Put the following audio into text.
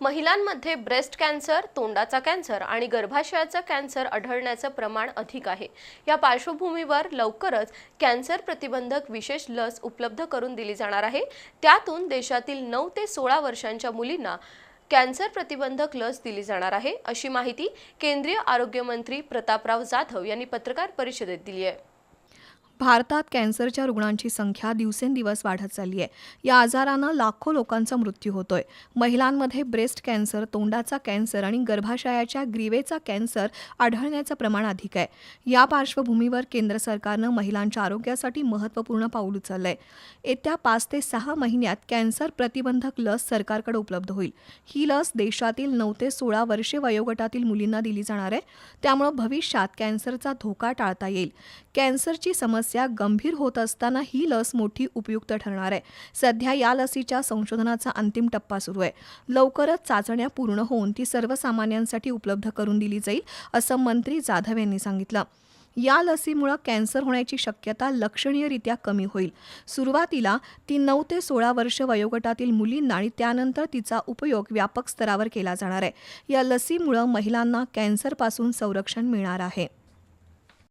महिलांमध्ये breast cancer तोंडाचा cancer आणि गर्भाशयाचा cancer आढळण्याचं प्रमाण अधिक आहे. या पार्श्वभूमीवर लवकरच कॅन्सर प्रतिबंधक विशेष लस उपलब्ध करून दिली जाणार आहे. त्यातून देशातील नऊ ते सोळा वर्षांच्या मुलींना कॅन्सर प्रतिबंधक लस दिली जाणार आहे अशी माहिती केंद्रीय आरोग्यमंत्री प्रतापराव जाधव यांनी पत्रकार परिषदेत दिली आहे. भारतात कॅन्सरच्या रुग्णांची संख्या दिवसेंदिवस वाढत चालली आहे. या आजारानं लाखो लोकांचा मृत्यू होतोय. महिलांमध्ये ब्रेस्ट कॅन्सर तोंडाचा कॅन्सर आणि गर्भाशयाच्या ग्रीवेचा कॅन्सर आढळण्याचं प्रमाण अधिक आहे. या पार्श्वभूमीवर केंद्र सरकारनं महिलांच्या आरोग्यासाठी महत्त्वपूर्ण पाऊल उचललंय. येत्या पाच ते सहा महिन्यात कॅन्सर प्रतिबंधक लस सरकारकडे उपलब्ध होईल. ही लस देशातील नऊ ते सोळा वर्षे वयोगटातील मुलींना दिली जाणार आहे. त्यामुळं भविष्यात कॅन्सरचा धोका टाळता येईल. कॅन्सरची समस्या गंभीर होत असताना ही लस मोठी उपयुक्त ठरणार आहे. सध्या या लसीच्या संशोधनाचा अंतिम टप्पा सुरू आहे. लवकरच चाचण्या पूर्ण होऊन ती सर्वसामान्यांसाठी उपलब्ध करून दिली जाईल असं मंत्री जाधव यांनी सांगितलं. या लसीमुळं कॅन्सर होण्याची शक्यता लक्षणीयरित्या कमी होईल. सुरुवातीला ती नऊ ते सोळा वर्ष वयोगटातील मुलींना आणि त्यानंतर तिचा उपयोग व्यापक स्तरावर केला जाणार आहे. या लसीमुळं महिलांना कॅन्सरपासून संरक्षण मिळणार आहे.